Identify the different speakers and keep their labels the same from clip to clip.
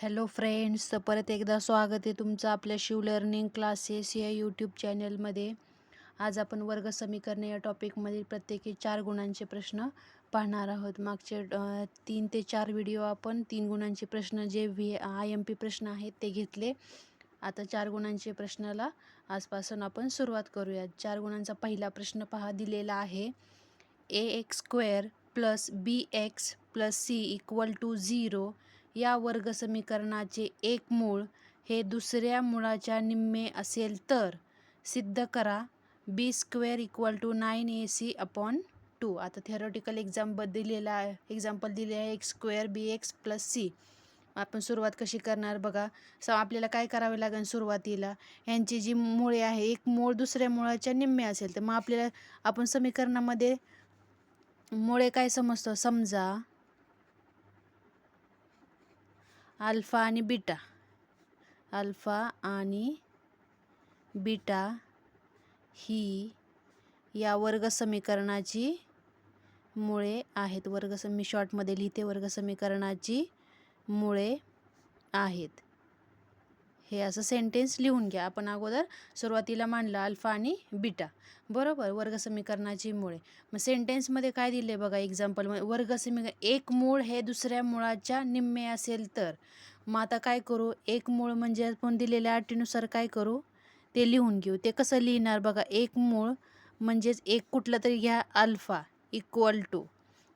Speaker 1: Hello friends तर परत एकदा स्वागत आहे तुमचं आपल्या शिव लर्निंग क्लासेस या यूट्यूब चॅनलमध्ये आज आपण वर्ग समीकरणे या टॉपिकमधील प्रत्येकी चार गुणांचे प्रश्न पाहणार आहोत. मागचे तीन ते चार व्हिडिओ आपण तीन गुणांचे प्रश्न जे व्ही आय एम पी प्रश्न आहेत ते घेतले. आता चार गुणांचे प्रश्नाला आजपासून आपण सुरुवात करूयात. चार गुणांचा पहिला प्रश्न पहा दिलेला आहे. A x square plus b x plus c equal to zero या वर्ग समीकरणाचे एक मूळ हे दुसऱ्या मुळाच्या निम्मे असेल तर सिद्ध करा. B square equal to nine a c upon two आता थेरोटिकल एक्झाम्पल दिलेला आहे. एक्झाम्पल दिले आहे. X square b x plus c आपण सुरुवात कशी करणार बघा. स आपल्याला काय करावे लागेल सुरुवातीला? ह्यांची जी मुळे आहे एक मूळ दुसऱ्या मुळाच्या निम्मे असेल. तर मग आपल्याला आपण समीकरणामध्ये मुळे काय समजतो? समजा अल्फा आणि बीटा. अल्फा आणि बीटा ही या वर्ग समीकरणाची मुळे आहेत. वर्गसमी शॉर्टमध्ये लिहिते. वर्ग समीकरणाची मुळे आहेत. हे असं सेंटेन्स लिहून घ्या. आपण अगोदर सुरुवातीला मांडलं अल्फा आणि बीटा बरोबर? वर्गसमीकरणाची मुळे. मग सेंटेन्समध्ये काय दिले बघा? एक्झाम्पल वर्गसमीकरण एक मूळ हे दुसऱ्या मुळाच्या निम्मे असेल तर. मग आता काय करू? एक मूळ म्हणजे आपण दिलेल्या अटीनुसार काय करू? ते लिहून घेऊ. ते कसं लिहिणार बघा? एक मूळ म्हणजेच एक कुठलं तरी घ्या अल्फा इक्वल टू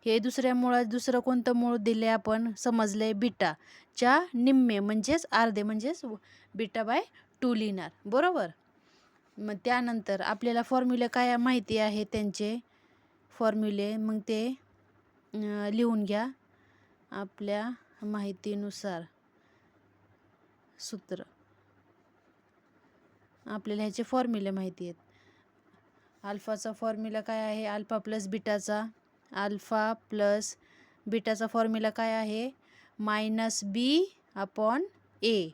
Speaker 1: हे दुसऱ्या मुळात दुसरं कोणतं मूळ दिले आपण? समजले बीटाच्या निम्मे म्हणजेच अर्धे म्हणजेच बीटा बाय टू लिहिणार. बरोबर? मग त्यानंतर आपल्याला फॉर्म्युले काय माहिती आहे त्यांचे? फॉर्म्युले मग ते लिहून घ्या. आपल्या माहितीनुसार सूत्र. आपल्याला ह्याचे फॉर्म्युले माहिती आहेत. अल्फाचा फॉर्म्युला काय आहे? अल्फा प्लस बीटाचा अल्फा प्लस बीटाचा फॉर्म्युला काय आहे? Minus b upon a.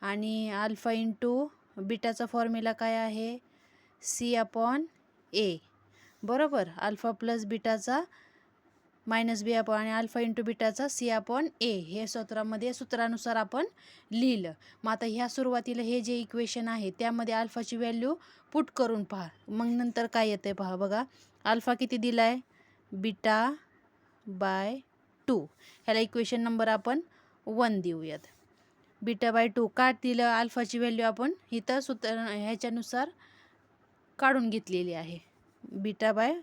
Speaker 1: आणि अल्फा इंटू बीटाचा फॉर्म्युला काय आहे? C upon a. बरोबर? अल्फा प्लस बीटाचा मायनस बी अपॉन आणि अल्फा इंटू बीटाचा सी अपॉन ए. हे सूत्रामध्ये सूत्रानुसार आपण लिहिलं. मग आता ह्या सुरुवातीला हे जे इक्वेशन आहे त्यामध्ये अल्फाची व्हॅल्यू पुट करून पहा. मग नंतर काय येतं आहे पहा बघा. अल्फा किती दिला आहे बीटा बाय टू. ह्याला इक्वेशन नंबर आपण वन देऊयात. बीटा बाय टू काट दिलं अल्फाची व्हॅल्यू आपण इथं सूत्र ह्याच्यानुसार काढून घेतलेली आहे. Beta by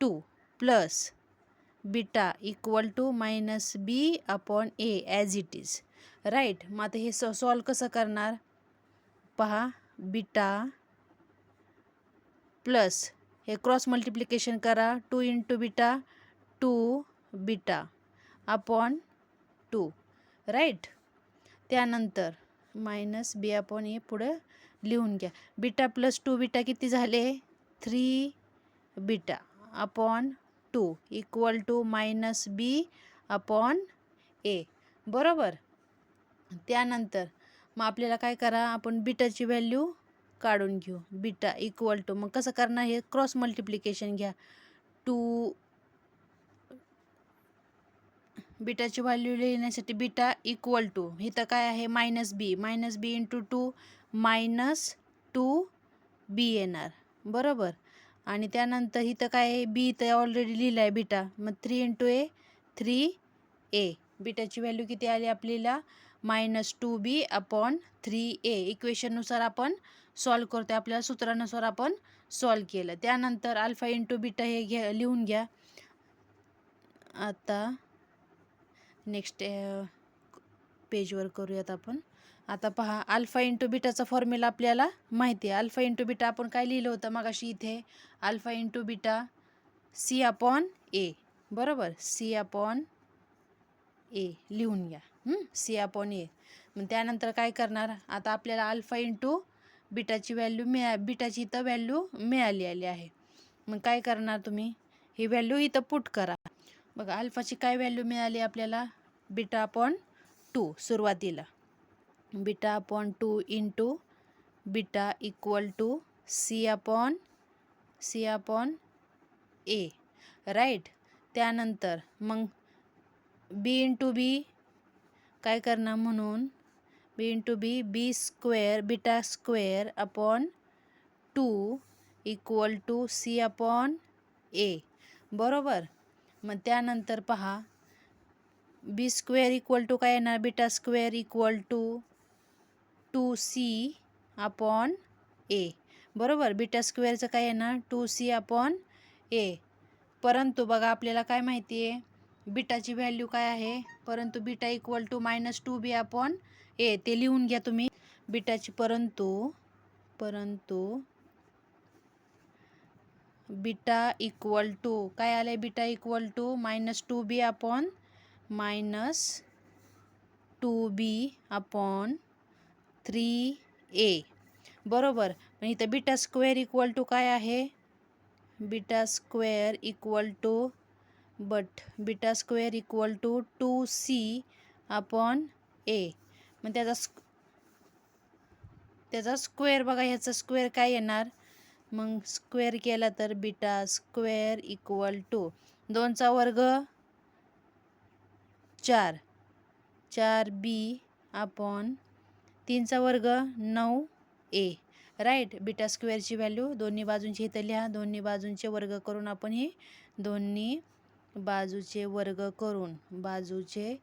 Speaker 1: two plus beta equal to minus b upon a as it is right मग आता हे सॉ सॉल्व कसं करणार? पहा बीटा प्लस हे क्रॉस मल्टिप्लिकेशन करा. Two into beta two beta upon two right त्यानंतर मायनस बी अपॉन ए पुढं लिहून घ्या. बीटा प्लस टू बीटा किती झाले? Three beta upon two equal to minus b upon a बरोबर? त्यानंतर मग आपल्याला काय करा? आपण बीटाची व्हॅल्यू काढून घेऊ. बीटा इक्वल टू मग कसं करणार? हे क्रॉस मल्टिप्लिकेशन घ्या. टू बीटाची व्हॅल्यू लिहिण्यासाठी बीटा इक्वल टू इथं काय आहे? Minus b minus b into two minus two b येणार बरोबर? आणि त्यानंतर इथं काय आहे? बी इथं ऑलरेडी लिहिलं आहे बीटा. मग three into a three a बीटाची value किती आली आपल्याला? Minus two b upon three a इक्वेशननुसार आपण सॉल्व करतो आपल्याला सूत्रानुसार आपण सॉल्व केलं. त्यानंतर अल्फा इंटू बीटा हे घ्या लिहून घ्या. आता नेक्स्ट पेजवर करूयात आपण. आता पहा अल्फा इंटू बीटाचा फॉर्म्युला आपल्याला माहिती आहे. अल्फा इंटू बीटा आपण काय लिहिलं होतं मगाशी इथे? Alpha into beta c upon a बरोबर? सी अपॉन ए लिहून घ्या. सी अपॉन ए मग त्यानंतर काय करणार? आता आपल्याला अल्फा इंटू बिटाची व्हॅल्यू मिळा बिटाची इथं व्हॅल्यू मिळाली आली आहे. मग काय करणार तुम्ही? ही व्हॅल्यू इथं पुट करा. बघा अल्फाची काय व्हॅल्यू मिळाली आपल्याला? बिटा अपॉन टू सुरुवातीला. Beta upon two in two beta equal to c upon c upon a right त्यानंतर मग बी इन टू बी काय करणार म्हणून? B into b b square beta square upon two equal to c upon a बरोबर? मग त्यानंतर पहा बी square equal to काय येणार? Beta square equal to two c upon a बरोबर? बीटा स्क्वेअरचं काय येणार? टू सी अपॉन ए परंतु बघा आपल्याला काय माहिती आहे बीटाची व्हॅल्यू काय आहे? परंतु beta equal to minus two b upon a ते लिहून घ्या तुम्ही. बिटाची परंतु परंतु बीटा इक्वल टू काय आलं आहे beta equal to minus two b upon minus two b upon three a बरोबर. पण इथं बिटा स्क्वेअर इक्वल टू काय आहे? Beta square equal to but beta square equal to two c upon a मग त्याचा स्क त्याचा स्क्वेअर बघा ह्याचा स्क्वेअर काय येणार? मग स्क्वेअर केला तर बीटा स्क्वेअर इक्वल टू दोनचा वर्ग चार. चार बी अपॉन तीनचा वर्ग नऊ ए राईट बीटा स्क्वेअरची व्हॅल्यू दोन्ही बाजूंची इथं लिहा. दोन्ही बाजूंचे वर्ग करून आपण हे दोन्ही बाजूचे वर्ग करून बाजूचे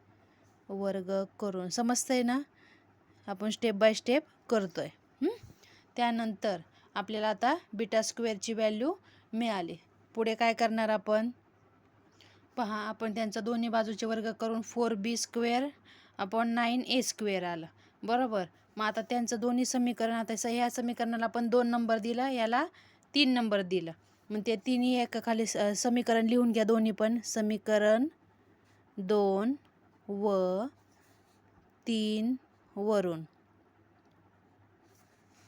Speaker 1: वर्ग करून. समजतंय ना? आपण स्टेप बाय स्टेप करतोय. आहे त्यानंतर आपल्याला आता बीटा स्क्वेअरची व्हॅल्यू मिळाली. पुढे काय करणार आपण? पहा आपण त्यांचा दोन्ही बाजूचे वर्ग करून फोर बी स्क्वेअर आपण नाईन ए स्क्वेअर आलं. बरोबर? मग आता त्यांचं दोन्ही समीकरण आता स- ह्या समीकरणाला आपण दोन नंबर दिला याला तीन नंबर दिलं. मग ते तिन्ही एका खाली स- समीकरण लिहून घ्या दोन्ही पण. समीकरण दोन व तीन वरून.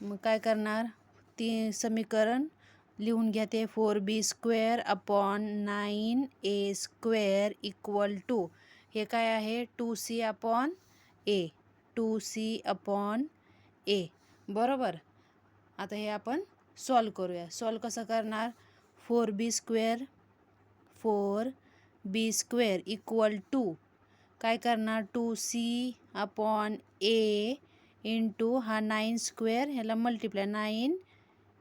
Speaker 1: मग काय करणार? ती समीकरण लिहून घ्या ते four b square upon nine a square equal to. हे काय आहे? Two c upon a. Two c upon a. बरोबर? आता हे आपण सॉल्व करूया. सॉल्व कसं करणार? Four b square four b square equal to. काय करणार? Two c upon a into हा नाईन स्क्वेअर ह्याला मल्टिप्लाय नाईन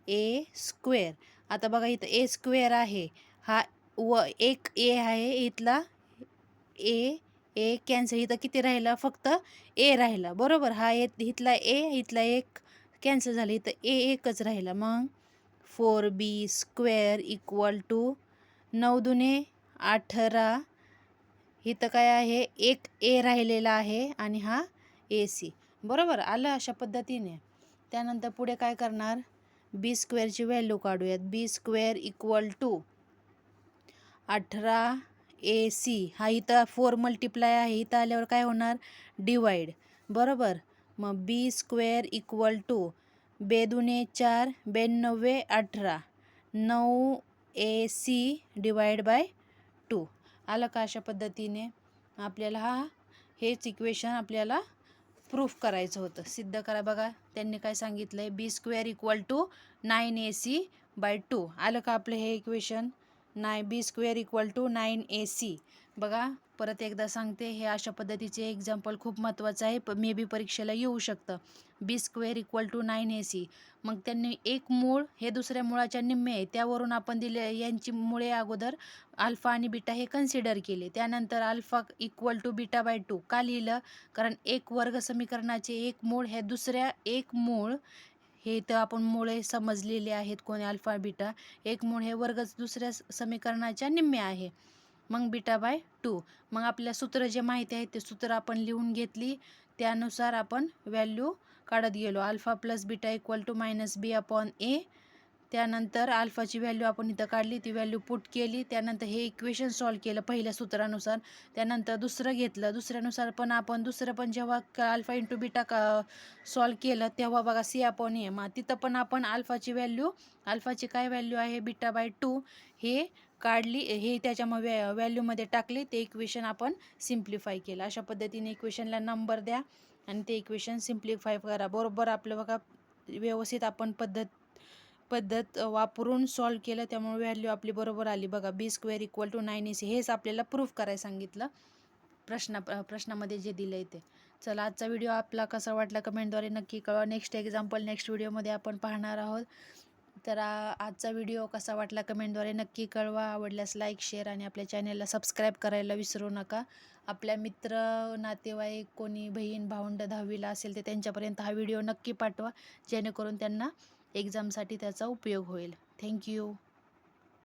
Speaker 1: ए स्क्वेअर. आता बघा इथं ए स्क्वेअर आहे. हा व एक ए आहे इथला ए ए कॅन्सल इथं किती राहिला? फक्त ए राहिला. बरोबर? हा ए इथला ए इथला एक कॅन्सल झाला. इथं ए एकच राहिला. मग four b square equal to नऊ दुने अठरा इथं काय आहे? एक ए राहिलेला आहे आणि हा ए सी बरोबर? आलं अशा पद्धतीने. त्यानंतर पुढे काय करणार? बी स्क्वेअरची व्हॅल्यू काढूयात. बी स्क्वेअर इक्वल टू अठरा ए सी हा इथं फोर मल्टिप्लाय आहे. इथं आल्यावर काय होणार? डिवाईड बरोबर? मग बी स्क्वेअर इक्वल टू बेदुने चार ब्याण्णवे अठरा. नऊ ए सी डिवाईड बाय आलं का अशा पद्धतीने आपल्याला हा हेच इक्वेशन आपल्याला प्रूफ करायचं होतं. सिद्ध करा बघा त्यांनी काय सांगितलं आहे b square equal to nine a c by two आलं का आपलं हे इक्वेशन नाय b square equal to nine a c बघा परत एकदा सांगते हे अशा पद्धतीचे एक्झाम्पल खूप महत्त्वाचं आहे. प मे बी परीक्षेला येऊ शकतं. B square equal to nine a c मग त्यांनी एक मूळ हे दुसऱ्या मुळाच्या निम्मे आहे. त्यावरून आपण दिले यांची मुळे अगोदर अल्फा आणि बीटा हे कन्सिडर केले. त्यानंतर alpha equal to beta by two का लिहिलं? कारण एक वर्ग समीकरणाचे एक मूळ हे दुसऱ्या एक मूळ हे तर आपण मुळे समजलेले आहेत कोणी अल्फा बीटा एक मूळ हे वर्ग दुसऱ्या स- समीकरणाच्या निम्मे आहे. मग बीटा बाय टू. मग आपल्या सूत्र जे माहिती आहे ते सूत्र आपण लिहून घेतली. त्यानुसार आपण व्हॅल्यू काढत गेलो. Alpha plus beta equal to minus b upon a त्यानंतर अल्फाची व्हॅल्यू आपण इथं काढली. ती व्हॅल्यू पुट केली. त्यानंतर हे इक्वेशन सॉल्व केलं पहिल्या सूत्रानुसार. त्यानंतर दुसरं घेतलं. दुसऱ्यानुसार पण आपण दुसरं पण जेव्हा अल्फा इंटू बीटा का सॉल्व केलं तेव्हा बघा सी अपॉन ए मग तिथं पण आपण अल्फाची व्हॅल्यू अल्फाची काय व्हॅल्यू आहे? बीटा बाय टू हे काढली हे त्याच्या मग व्हॅल्यूमध्ये टाकली ते इक्वेशन आपण सिम्प्लिफाय केलं. अशा पद्धतीने इक्वेशनला नंबर द्या आणि ते इक्वेशन सिम्प्लिफाय करा. बरोबर आपलं बघा व्यवस्थित आपण पद्धत पद्धत वापरून सॉल्व केलं त्यामुळे व्हॅल्यू आपली बरोबर आली. बघा b square equal to nine a c हेच आपल्याला प्रूफ करायला सांगितलं. प्रश्न प्रश्नामध्ये जे दिलं आहे ते. चला आजचा व्हिडिओ आपला कसा वाटला कमेंटद्वारे नक्की कळवा. नेक्स्ट एक्झाम्पल नेक्स्ट व्हिडिओमध्ये आपण पाहणार आहोत. तर आजचा व्हिडिओ कसा वाटला कमेंटद्वारे नक्की कळवा. आवडल्यास लाईक शेअर आणि आपल्या चॅनेलला सबस्क्राईब करायला विसरू नका. आपल्या मित्र नातेवाईक कोणी बहीण भावंड दहावीला असेल ते त्यांच्यापर्यंत हा व्हिडिओ नक्की पाठवा. जेणेकरून त्यांना एक्झामसाठी त्याचा उपयोग होईल. थँक्यू.